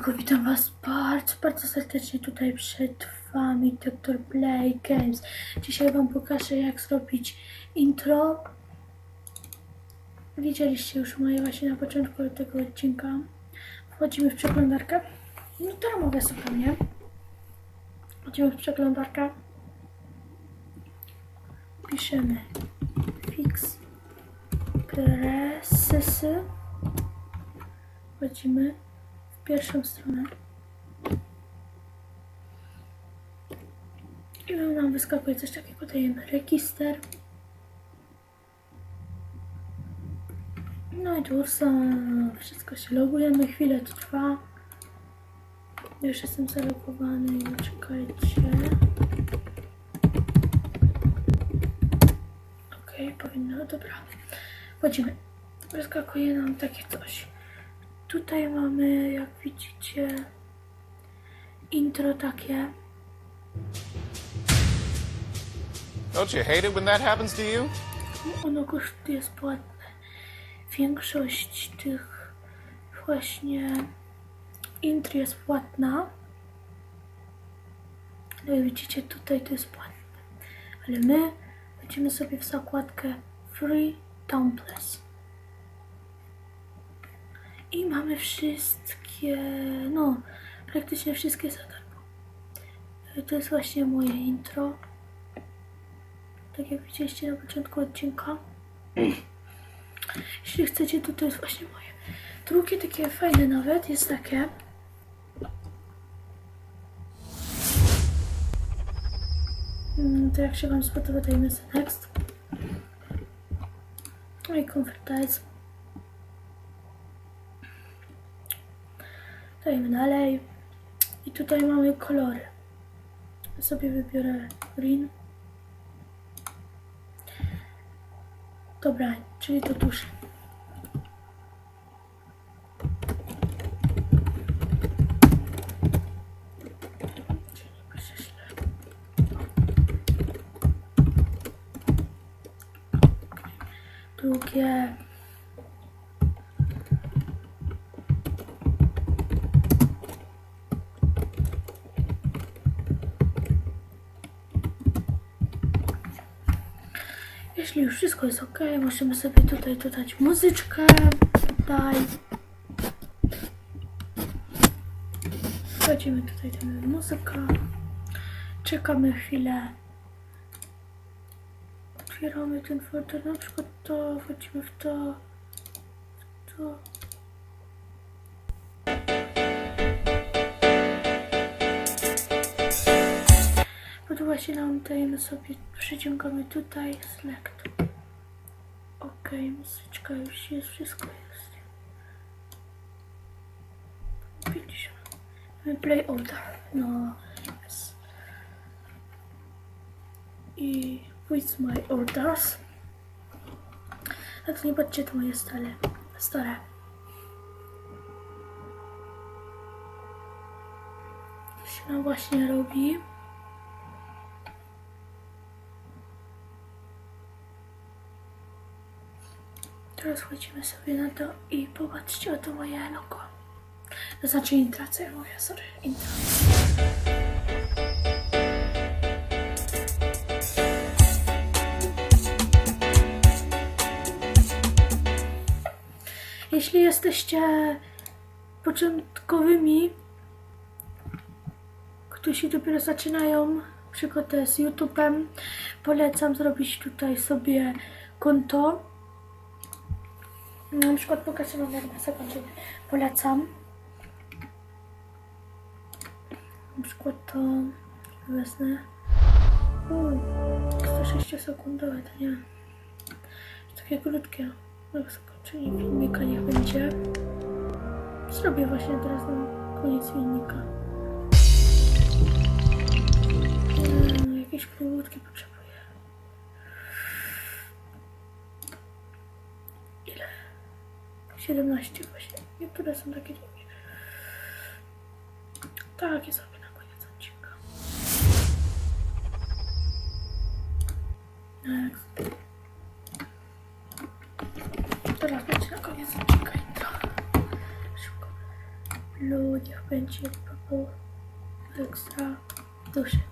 Siemanko, witam was bardzo, bardzo serdecznie tutaj przed wami Dr. Play Games. Dzisiaj wam pokażę jak zrobić intro. Widzieliście już moje właśnie na początku tego odcinka. Wchodzimy w przeglądarkę. No darmowe zupełnie. Wchodzimy w przeglądarkę. Piszemy fix presysy. Wchodzimy pierwszą stronę. I nam wyskakuje coś takiego, dajemy register. No i tu są, wszystko się logujemy, chwilę to trwa. Już jestem zalogowany, czekajcie. Okej, powinno, dobra. Wchodzimy. Wyskakuje nam takie coś. Tutaj mamy, jak widzicie, intro takie. Don't you hate it when that happens to you? Ono kosztuje płatne. Większość tych właśnie intr jest płatna. No i widzicie, tutaj to jest płatne. Ale my będziemy sobie w zakładkę Free Dumpless. I mamy wszystkie, no, praktycznie wszystkie za darmo. To jest właśnie moje intro. Tak jak widzieliście na początku odcinka. Jeśli chcecie, to to jest właśnie moje. Drugie takie fajne nawet jest takie. Mm, To jak się Wam spodoba, dajmy next. No i convertize. Dajmy dalej. I tutaj mamy kolory. Ja sobie wybiorę green. Dobra, czyli to tuż. Drugie. Jeśli już wszystko jest ok, możemy sobie tutaj dodać muzyczkę. Tutaj. Wchodzimy tutaj, damy muzykę. Czekamy chwilę. Otwieramy ten folder, na przykład to, wchodzimy w to, w to. Właśnie nam dajemy sobie, przyciągamy tutaj, select. Ok, muzyczka już jest, wszystko jest. 50. Play order. No, yes. I with my orders. Tak nie patrzcie, to moje stare. Stare. Się nam właśnie robi. Teraz wchodzimy sobie na to i popatrzcie, oto moje logo. To znaczy intra, co ja mówię, sorry. Jeśli jesteście początkowymi, którzy dopiero zaczynają przygodę z YouTube'em, polecam zrobić tutaj sobie konto. Na przykład pokażę wam jak na sekundę. Polecam. Na przykład to wezmę. U, 106 sekundowe, to nie. Takie krótkie. Na zakończenie filmika niech będzie. Zrobię właśnie teraz na koniec filmika. Mm, jakieś krótkie potrzebuję. 17 właśnie. Niektóre są takie długie. Takie sobie na koniec odcinka. Next. Teraz będzie na koniec odcinka intro. Szybko. niech będzie purple extra duży.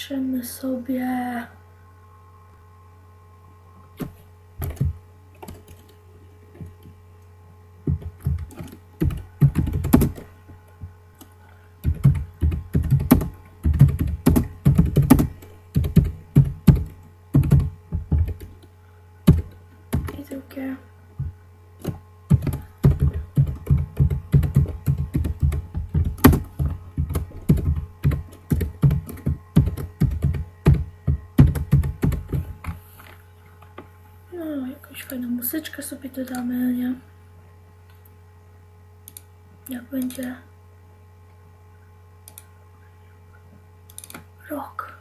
Napiszemy sobie i. No, jakąś fajną muzyczkę sobie dodamy, nie? Jak będzie rok.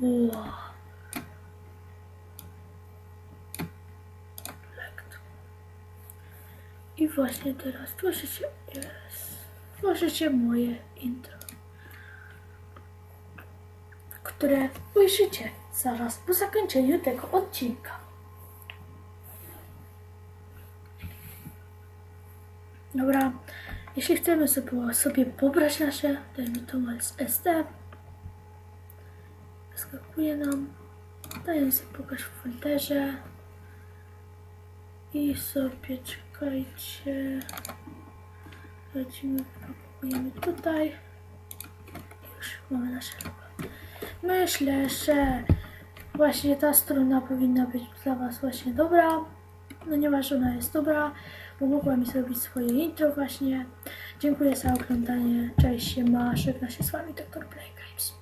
Wow. I właśnie teraz tworzycie, yes, tworzycie moje intro, które ujrzycie zaraz po zakończeniu tego odcinka. Dobra, jeśli chcemy sobie, sobie pobrać nasze, dajmy to ST, wyskakuje nam, dajemy sobie pokaż w folderze. I sobie czekajcie, lecimy, pakujemy tutaj, już mamy nasze. Myślę, że właśnie ta strona powinna być dla Was właśnie dobra. Nie ma, że ona jest dobra, bo mogła mi zrobić swoje intro właśnie. Dziękuję za oglądanie. Cześć, siema, żegna się z Wami Dr. Play Games.